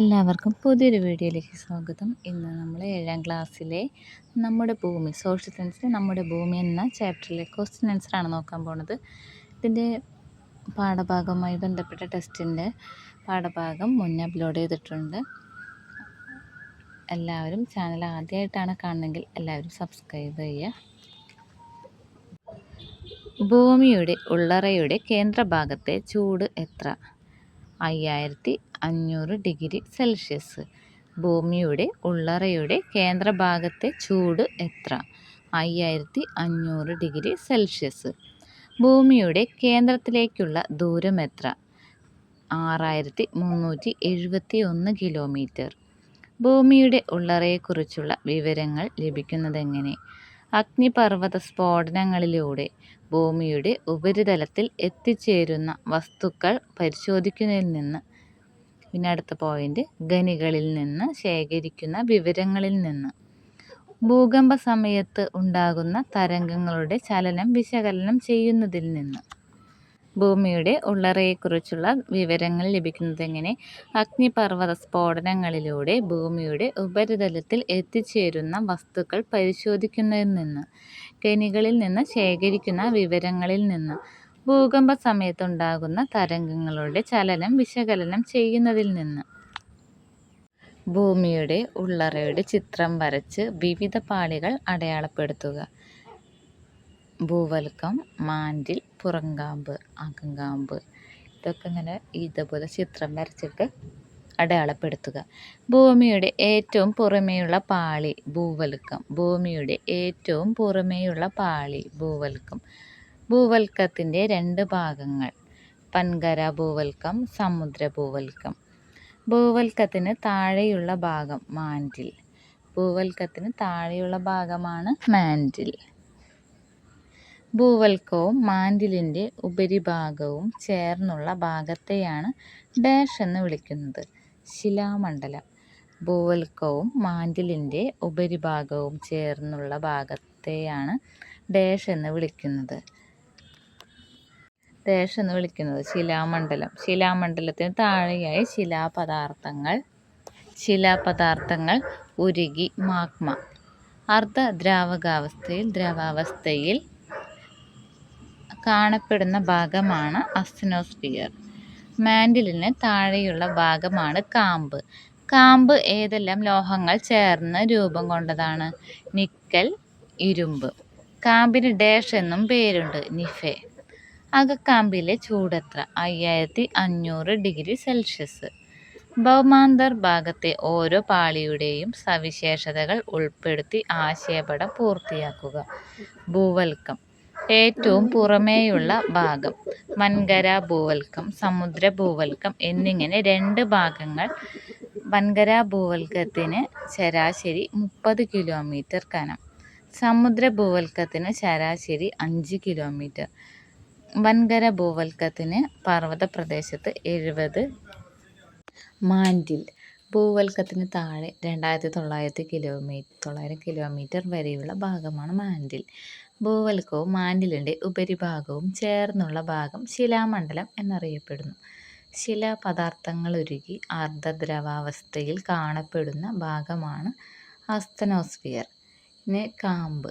എല്ലാവർക്കും പുതിയൊരു വീഡിയോയിലേക്ക് സ്വാഗതം. ഇന്ന് നമ്മൾ ഏഴാം ക്ലാസ്സിലെ നമ്മുടെ ഭൂമി സോഷ്യൽ സയൻസിലെ നമ്മുടെ ഭൂമി എന്ന ചാപ്റ്ററിലെ ക്വസ്റ്റ്യൻ ആൻസറാണ് നോക്കാൻ പോണത്. ഇതിന്റെ പാഠഭാഗവുമായി ബന്ധപ്പെട്ട ടെസ്റ്റിന്റെ പാഠഭാഗം മുന്നേ അപ്ലോഡ് ചെയ്തിട്ടുണ്ട്. എല്ലാവരും ചാനൽ ആദ്യമായിട്ടാണ് കാണുന്നതെങ്കിൽ എല്ലാവരും സബ്സ്ക്രൈബ് ചെയ്യുക. ഭൂമിയുടെ ഉള്ളറയുടെ കേന്ദ്രഭാഗത്തെ ചൂട് എത്ര? അയ്യായിരത്തി അഞ്ഞൂറ് ഡിഗ്രി സെൽഷ്യസ്. ഭൂമിയുടെ ഉള്ളറയുടെ കേന്ദ്രഭാഗത്തെ ചൂട് എത്ര? അയ്യായിരത്തി അഞ്ഞൂറ് ഡിഗ്രി സെൽഷ്യസ്. ഭൂമിയുടെ കേന്ദ്രത്തിലേക്കുള്ള ദൂരം എത്ര? ആറായിരത്തി മുന്നൂറ്റി എഴുപത്തി ഒന്ന് കിലോമീറ്റർ. ഭൂമിയുടെ ഉള്ളറയെക്കുറിച്ചുള്ള വിവരങ്ങൾ ലഭിക്കുന്നതെങ്ങനെ? അഗ്നിപർവത സ്ഫോടനങ്ങളിലൂടെ ഭൂമിയുടെ ഉപരിതലത്തിൽ എത്തിച്ചേരുന്ന വസ്തുക്കൾ പരിശോധിക്കുന്നതിൽ നിന്ന് പിന്നെ അടുത്ത പോയിന്റ് ഖനികളിൽ നിന്ന് ശേഖരിക്കുന്ന വിവരങ്ങളിൽ നിന്ന്. ഭൂകമ്പ സമയത്ത് ഉണ്ടാകുന്ന തരംഗങ്ങളുടെ ചലനം വിശകലനം ചെയ്യുന്നതിൽ നിന്ന്. ഭൂമിയുടെ ഉള്ളറയെക്കുറിച്ചുള്ള വിവരങ്ങൾ ലഭിക്കുന്നതെങ്ങനെ അഗ്നിപർവത സ്ഫോടനങ്ങളിലൂടെ ഭൂമിയുടെ ഉപരിതലത്തിൽ എത്തിച്ചേരുന്ന വസ്തുക്കൾ പരിശോധിക്കുന്നതിൽ നിന്ന്. ഖനികളിൽ നിന്ന് ശേഖരിക്കുന്ന വിവരങ്ങളിൽ നിന്ന്. ഭൂകമ്പ സമയത്തുണ്ടാകുന്ന തരംഗങ്ങളുടെ ചലനം വിശകലനം ചെയ്യുന്നതിൽ നിന്ന്. ഭൂമിയുടെ ഉള്ളറയുടെ ചിത്രം വരച്ച് വിവിധ പാളികൾ അടയാളപ്പെടുത്തുക. ഭൂവൽക്കം മാൻഡിൽ പുറങ്കാമ്പ് അകങ്കാമ്പ് ഇതൊക്കെ ഇങ്ങനെ ഇതേപോലെ ചിത്രം വരച്ചിട്ട് അടയാളപ്പെടുത്തുക. ഭൂമിയുടെ ഏറ്റവും പുറമേയുള്ള പാളി ഭൂവൽക്കം. ഭൂമിയുടെ ഏറ്റവും പുറമേയുള്ള പാളി ഭൂവൽക്കം. ഭൂവൽക്കത്തിന്റെ രണ്ട് ഭാഗങ്ങൾ. പൻകര ഭൂവൽക്കം സമുദ്ര ഭൂവൽക്കം. ഭൂവൽക്കത്തിന് താഴെയുള്ള ഭാഗം മാൻഡിൽ. ഭൂവൽക്കത്തിന് താഴെയുള്ള ഭാഗമാണ് മാൻഡിൽ. ഭൂവൽക്കവും മാൻഡിലിന്റെ ഉപരിഭാഗവും ചേർന്നുള്ള ഭാഗത്തെയാണ് ഡാഷ് എന്ന് വിളിക്കുന്നത്. ശിലാമണ്ഡലം. ഭൂവൽക്കവും മാൻഡിലിന്റെ ഉപരിഭാഗവും ചേർന്നുള്ള ഭാഗത്തെയാണ് ഡാഷ് എന്ന് വിളിക്കുന്നത്. ഡാഷ് എന്ന് വിളിക്കുന്നത് ശിലാമണ്ഡലം. ശിലാമണ്ഡലത്തിന് താഴെയായി ശിലാപദാർത്ഥങ്ങൾ. ശിലാപദാർത്ഥങ്ങൾ ഉരുകി മാഗ്മ. അർദ്ധ ദ്രാവകാവസ്ഥയിൽ ദ്രവാവസ്ഥയിൽ കാണപ്പെടുന്ന ഭാഗമാണ് അസ്നോസ്ഫിയർ മാൻഡിലിന് താഴെയുള്ള ഭാഗമാണ് കാമ്പ്. കാമ്പ് ഏതെല്ലാം ലോഹങ്ങൾ ചേർന്ന് രൂപം കൊണ്ടതാണ്? നിക്കൽ ഇരുമ്പ്. കാമ്പിന് ഡേഷ് എന്നും പേരുണ്ട്. നിഫെ. അകക്കാമ്പിലെ ചൂടെത്ര അയ്യായിരത്തി അഞ്ഞൂറ് ഡിഗ്രി സെൽഷ്യസ്. ഭൗമാന്തർ ഭാഗത്തെ ഓരോ പാളിയുടെയും സവിശേഷതകൾ ഉൾപ്പെടുത്തി ആശയപടം പൂർത്തിയാക്കുക. ഭൂവൽക്കം. ഏറ്റവും പുറമേയുള്ള ഭാഗം. വൻകര ഭൂവൽക്കം സമുദ്ര ഭൂവൽക്കം എന്നിങ്ങനെ രണ്ട് ഭാഗങ്ങൾ. വൻകര ഭൂവൽക്കത്തിന് ശരാശരി മുപ്പത് കിലോമീറ്റർ കനം. സമുദ്ര ഭൂവൽക്കത്തിന് ശരാശരി അഞ്ച് കിലോമീറ്റർ. വൻകര ഭൂവൽക്കത്തിന് പർവത പ്രദേശത്ത് എഴുപത് മാൻഡിൽ ഭൂവൽക്കത്തിന് താഴെ രണ്ടായിരത്തി തൊള്ളായിരത്തി കിലോമീറ്റർ തൊള്ളായിരം കിലോമീറ്റർ വരെയുള്ള ഭാഗമാണ് മാൻഡിൽ. ഭൂവൽക്കവും മാൻഡിലിന്റെ ഉപരിഭാഗവും ചേർന്നുള്ള ഭാഗം ശിലാമണ്ഡലം എന്നറിയപ്പെടുന്നു. ശിലാപദാർത്ഥങ്ങളുരുകി അർദ്ധദ്രവാവസ്ഥയിൽ കാണപ്പെടുന്ന ഭാഗമാണ് അസ്തനോസ്ഫിയർ. കാമ്പ്.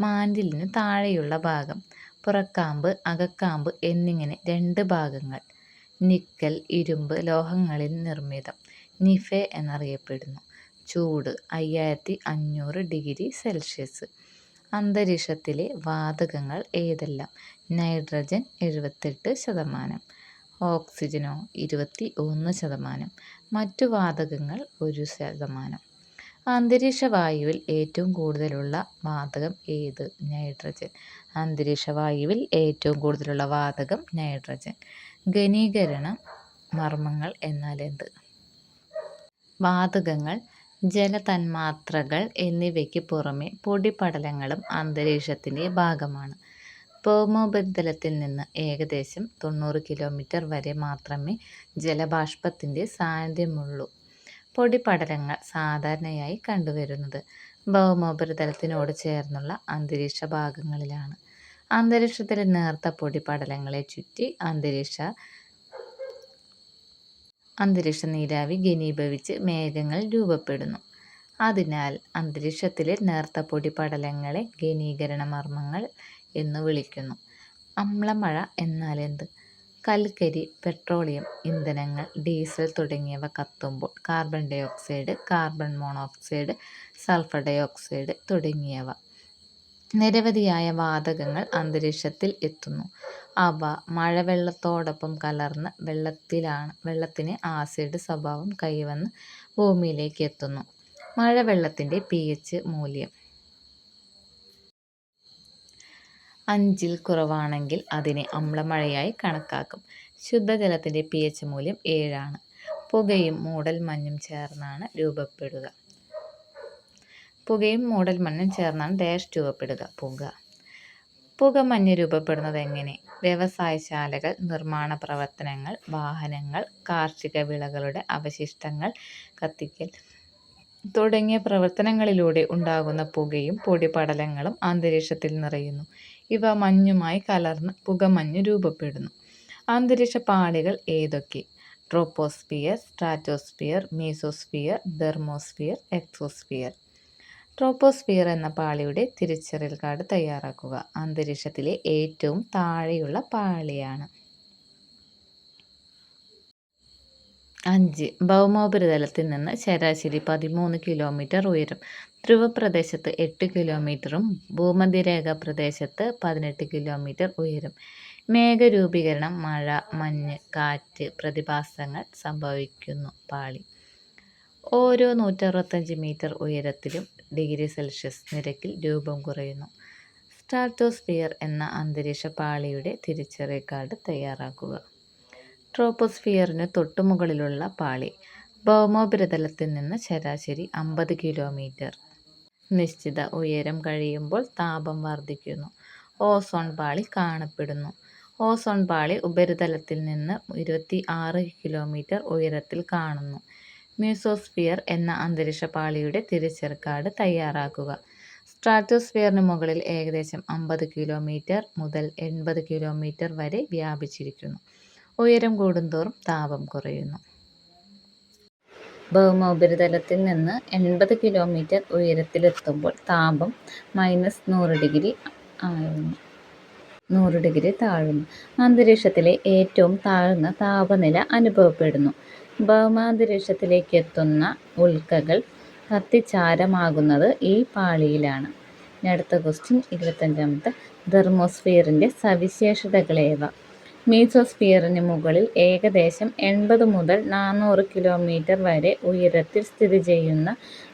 മാൻഡിലിന് താഴെയുള്ള ഭാഗം പുറക്കാമ്പ് അകക്കാമ്പ് എന്നിങ്ങനെ രണ്ട് ഭാഗങ്ങൾ. നിക്കൽ ഇരുമ്പ് ലോഹങ്ങളിൽ നിർമ്മിതം. നിഫെ എന്നറിയപ്പെടുന്നു. ചൂട് അയ്യായിരത്തി അഞ്ഞൂറ് ഡിഗ്രി സെൽഷ്യസ്. അന്തരീക്ഷത്തിലെ വാതകങ്ങൾ ഏതെല്ലാം? നൈട്രജൻ എഴുപത്തെട്ട് ശതമാനം. ഓക്സിജനോ ഇരുപത്തി ഒന്ന് ശതമാനം. മറ്റു വാതകങ്ങൾ ഒരു ശതമാനം. അന്തരീക്ഷ വായുവിൽ ഏറ്റവും കൂടുതലുള്ള വാതകം ഏത്? നൈട്രജൻ. അന്തരീക്ഷ വായുവിൽ ഏറ്റവും കൂടുതലുള്ള വാതകം നൈട്രജൻ. ഘനീകരണ മർമ്മങ്ങൾ എന്നാൽ എന്ത്? വാതകങ്ങൾ ജലതന്മാത്രകൾ എന്നിവയ്ക്ക് പുറമെ പൊടിപടലങ്ങളും അന്തരീക്ഷത്തിന്റെ ഭാഗമാണ്. ഭൗമോപരിതലത്തിൽ നിന്ന് ഏകദേശം തൊണ്ണൂറ് കിലോമീറ്റർ വരെ മാത്രമേ ജലബാഷ്പത്തിന്റെ സാന്നിധ്യമുള്ളൂ. പൊടിപടലങ്ങൾ സാധാരണയായി കണ്ടുവരുന്നത് ഭൗമോപരിതലത്തിനോട് ചേർന്നുള്ള അന്തരീക്ഷ ഭാഗങ്ങളിലാണ്. അന്തരീക്ഷത്തിലെ നേർത്ത പൊടിപടലങ്ങളെ ചുറ്റി അന്തരീക്ഷ അന്തരീക്ഷ നീരാവി ഘനീഭവിച്ച് മേഘങ്ങൾ രൂപപ്പെടുന്നു. അതിനാൽ അന്തരീക്ഷത്തിലെ നേർത്ത പൊടിപടലങ്ങളെ ഘനീകരണ മർമ്മങ്ങൾ എന്ന് വിളിക്കുന്നു. അമ്ലമഴ എന്നാൽ എന്ത് കൽക്കരി, പെട്രോളിയം ഇന്ധനങ്ങൾ, ഡീസൽ തുടങ്ങിയവ കത്തുമ്പോൾ carbon dioxide, carbon monoxide, sulphur dioxide തുടങ്ങിയവ നിരവധിയായ വാതകങ്ങൾ അന്തരീക്ഷത്തിൽ എത്തുന്നു. അവ മഴവെള്ളത്തോടൊപ്പം കലർന്ന് വെള്ളത്തിലാണ് വെള്ളത്തിന് ആസിഡ് സ്വഭാവം കൈവന്ന് ഭൂമിയിലേക്ക് എത്തുന്നു. മഴവെള്ളത്തിന്റെ പിഎച്ച് മൂല്യം അഞ്ചിൽ കുറവാണെങ്കിൽ അതിനെ അമ്ലമഴയായി കണക്കാക്കും. ശുദ്ധജലത്തിന്റെ പിഎച്ച് മൂല്യം ഏഴാണ്. പുകയും മൂടൽ മഞ്ഞും ചേർന്നാണ് രൂപപ്പെടുക. പുകയും മൂടൽ മണ്ണും ചേർന്നാണ് ഡാഷ് രൂപപ്പെടുക. പുക. പുകമഞ്ഞ് രൂപപ്പെടുന്നതെങ്ങനെ? വ്യവസായശാലകൾ, നിർമ്മാണ പ്രവർത്തനങ്ങൾ, വാഹനങ്ങൾ, കാർഷിക വിളകളുടെ അവശിഷ്ടങ്ങൾ കത്തിക്കൽ തുടങ്ങിയ പ്രവർത്തനങ്ങളിലൂടെ ഉണ്ടാകുന്ന പുകയും പൊടിപടലങ്ങളും അന്തരീക്ഷത്തിൽ നിറയുന്നു. ഇവ മഞ്ഞുമായി കലർന്ന് പുകമഞ്ഞ് രൂപപ്പെടുന്നു. അന്തരീക്ഷ പാളികൾ ഏതൊക്കെ? Troposphere, stratosphere, mesosphere, thermosphere, exosphere. Troposphere എന്ന പാളിയുടെ തിരിച്ചറിയൽ കാർഡ് തയ്യാറാക്കുക. അന്തരീക്ഷത്തിലെ ഏറ്റവും താഴെയുള്ള പാളിയാണ്. അഞ്ച്. ഭൗമോപരിതലത്തിൽ നിന്ന് ശരാശരി പതിമൂന്ന് കിലോമീറ്റർ ഉയരം. ധ്രുവപ്രദേശത്ത് എട്ട് കിലോമീറ്ററും ഭൂമധ്യരേഖ പ്രദേശത്ത് പതിനെട്ട് കിലോമീറ്റർ ഉയരും മേഘരൂപീകരണം മഴ, മഞ്ഞ്, കാറ്റ് പ്രതിഭാസങ്ങൾ സംഭവിക്കുന്നു പാളി. ഓരോ നൂറ്ററുപത്തഞ്ച് മീറ്റർ ഉയരത്തിലും ഡിഗ്രി സെൽഷ്യസ് നിരക്കിൽ രൂപം കുറയുന്നു. സ്ട്രാറ്റോസ്ഫിയർ എന്ന അന്തരീക്ഷ പാളിയുടെ തിരിച്ചറി കാർഡ് തയ്യാറാക്കുക. ട്രോപ്പോസ്ഫിയറിന് തൊട്ടുമുകളിലുള്ള പാളി. ഭൗമോപരിതലത്തിൽ നിന്ന് ശരാശരി അമ്പത് കിലോമീറ്റർ. നിശ്ചിത ഉയരം കഴിയുമ്പോൾ താപം വർദ്ധിക്കുന്നു. ഓസോൺ പാളി കാണപ്പെടുന്നു. ഓസോൺ പാളി ഉപരിതലത്തിൽ നിന്ന് ഇരുപത്തി ആറ് കിലോമീറ്റർ ഉയരത്തിൽ കാണുന്നു. മീസോസ്ഫിയർ എന്ന അന്തരീക്ഷ പാളിയുടെ തിരിച്ചർക്കാട് തയ്യാറാക്കുക. സ്ട്രാറ്റോസ്ഫിയറിന് മുകളിൽ ഏകദേശം അമ്പത് കിലോമീറ്റർ മുതൽ എൺപത് കിലോമീറ്റർ വരെ വ്യാപിച്ചിരിക്കുന്നു. ഉയരം കൂടുന്തോറും താപം കുറയുന്നു. ഭൗമോപരിതലത്തിൽ നിന്ന് എൺപത് കിലോമീറ്റർ ഉയരത്തിലെത്തുമ്പോൾ താപം മൈനസ് നൂറ് ഡിഗ്രി ആയിരുന്നു നൂറ് ഡിഗ്രി താഴുന്നു. അന്തരീക്ഷത്തിലെ ഏറ്റവും താഴ്ന്ന താപനില അനുഭവപ്പെടുന്നു. ഭൗമാന്തരീക്ഷത്തിലേക്കെത്തുന്ന ഉൽക്കകൾ കത്തിച്ചാരമാകുന്നത് ഈ പാളിയിലാണ്. ഇനി അടുത്ത ക്വസ്റ്റ്യൻ ഇരുപത്തഞ്ചാമത്തെ തെർമോസ്ഫിയറിന്റെ സവിശേഷതകളേവ? മീസോസ്ഫിയറിന് മുകളിൽ ഏകദേശം എൺപത് മുതൽ നാനൂറ് കിലോമീറ്റർ വരെ ഉയരത്തിൽ സ്ഥിതി ചെയ്യുന്ന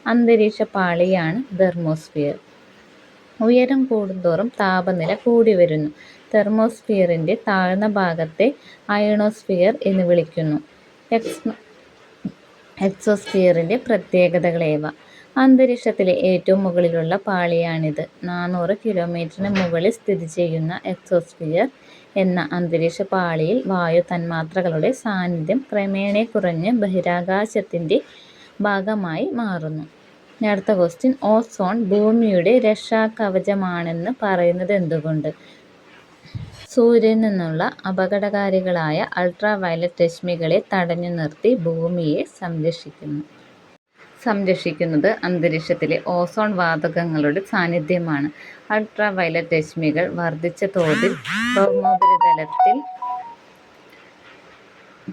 അന്തരീക്ഷ പാളിയാണ് തെർമോസ്ഫിയർ. ഉയരം കൂടുന്തോറും താപനില കൂടി വരുന്നു തെർമോസ്ഫിയറിന്റെ താഴ്ന്ന ഭാഗത്തെ അയണോസ്ഫിയർ എന്ന് വിളിക്കുന്നു. എക്സോസ്ഫിയറിന്റെ പ്രത്യേകതകളേവ? അന്തരീക്ഷത്തിലെ ഏറ്റവും മുകളിലുള്ള പാളിയാണിത്. നാനൂറ് കിലോമീറ്ററിന് മുകളിൽ സ്ഥിതി ചെയ്യുന്ന എക്സോസ്ഫിയർ എന്ന അന്തരീക്ഷ പാളിയിൽ വായു തന്മാത്രകളുടെ സാന്നിധ്യം ക്രമേണ കുറഞ്ഞ് ബഹിരാകാശത്തിന്റെ ഭാഗമായി മാറുന്നു. അടുത്ത ക്വസ്റ്റ്യൻ ഓസോൺ ഭൂമിയുടെ രക്ഷാകവചമാണെന്ന് പറയുന്നതെന്തുകൊണ്ട്? സൂര്യനിൽ നിന്നുള്ള അപകടകാരികളായ അൾട്രാ വയലറ്റ് രശ്മികളെ തടഞ്ഞു നിർത്തി ഭൂമിയെ സംരക്ഷിക്കുന്നു. സംരക്ഷിക്കുന്നത് അന്തരീക്ഷത്തിലെ ഓസോൺ വാതകങ്ങളുടെ സാന്നിധ്യമാണ്. അൾട്രാ വയലറ്റ് രശ്മികൾ വർദ്ധിച്ച തോതിൽ ഭൗമോപരിതലത്തിൽ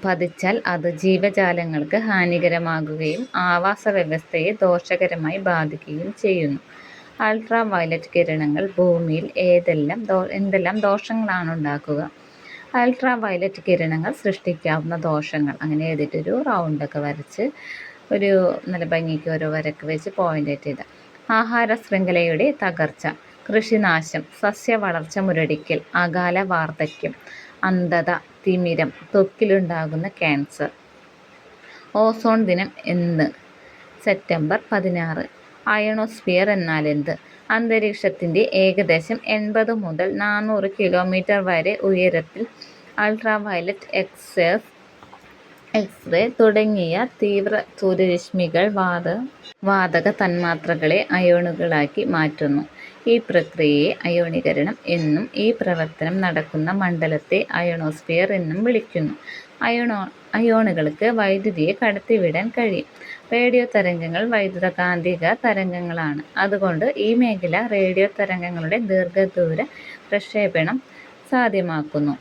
പതിച്ചാൽ അത് ജീവജാലങ്ങൾക്ക് ഹാനികരമാകുകയും ആവാസ വ്യവസ്ഥയെ ദോഷകരമായി ബാധിക്കുകയും ചെയ്യുന്നു. അൾട്രാവയലറ്റ് കിരണങ്ങൾ ഭൂമിയിൽ ഏതെല്ലാം ദോ എന്തെല്ലാം ദോഷങ്ങളാണ് ഉണ്ടാക്കുക അൾട്രാ വയലറ്റ് കിരണങ്ങൾ സൃഷ്ടിക്കാവുന്ന ദോഷങ്ങൾ അങ്ങനെ എഴുതിയിട്ട് ഒരു റൗണ്ടൊക്കെ വരച്ച് ഒരു നല്ല ഭംഗിക്ക് ഓരോ വരക്ക് വെച്ച് പോയിന്റ് ചെയ്ത ആഹാര ശൃംഖലയുടെ തകർച്ച, കൃഷിനാശം, സസ്യ വളർച്ച മുരടിക്കൽ, അകാല വാർദ്ധക്യം അന്ധത, തിമിരം, തൊക്കിലുണ്ടാകുന്ന ക്യാൻസർ. ഓസോൺ ദിനം എന്ന്? സെപ്റ്റംബർ പതിനാറ്. അയണോസ്ഫിയർ എന്നാൽ എന്ത് അന്തരീക്ഷത്തിന്റെ ഏകദേശം എൺപത് മുതൽ നാനൂറ് കിലോമീറ്റർ വരെ ഉയരത്തിൽ അൾട്രാവയലറ്റ്, എക്സ്-റേ തുടങ്ങിയ തീവ്ര സൂര്യരശ്മികൾ വാത വാതക തന്മാത്രകളെ അയോണുകളാക്കി മാറ്റുന്നു. ഈ പ്രക്രിയയെ അയോണീകരണം എന്നും ഈ പ്രവർത്തനം നടക്കുന്ന മണ്ഡലത്തെ അയണോസ്ഫിയർ എന്നും വിളിക്കുന്നു. അയോണോ അയോണുകൾക്ക് വൈദ്യുതിയെ കടത്തിവിടാൻ കഴിയും റേഡിയോ തരംഗങ്ങൾ വൈദ്യുതകാന്തിക തരംഗങ്ങളാണ്. അതുകൊണ്ട് ഈ മേഖല റേഡിയോ തരംഗങ്ങളുടെ ദീർഘദൂര പ്രക്ഷേപണം സാധ്യമാക്കുന്നു.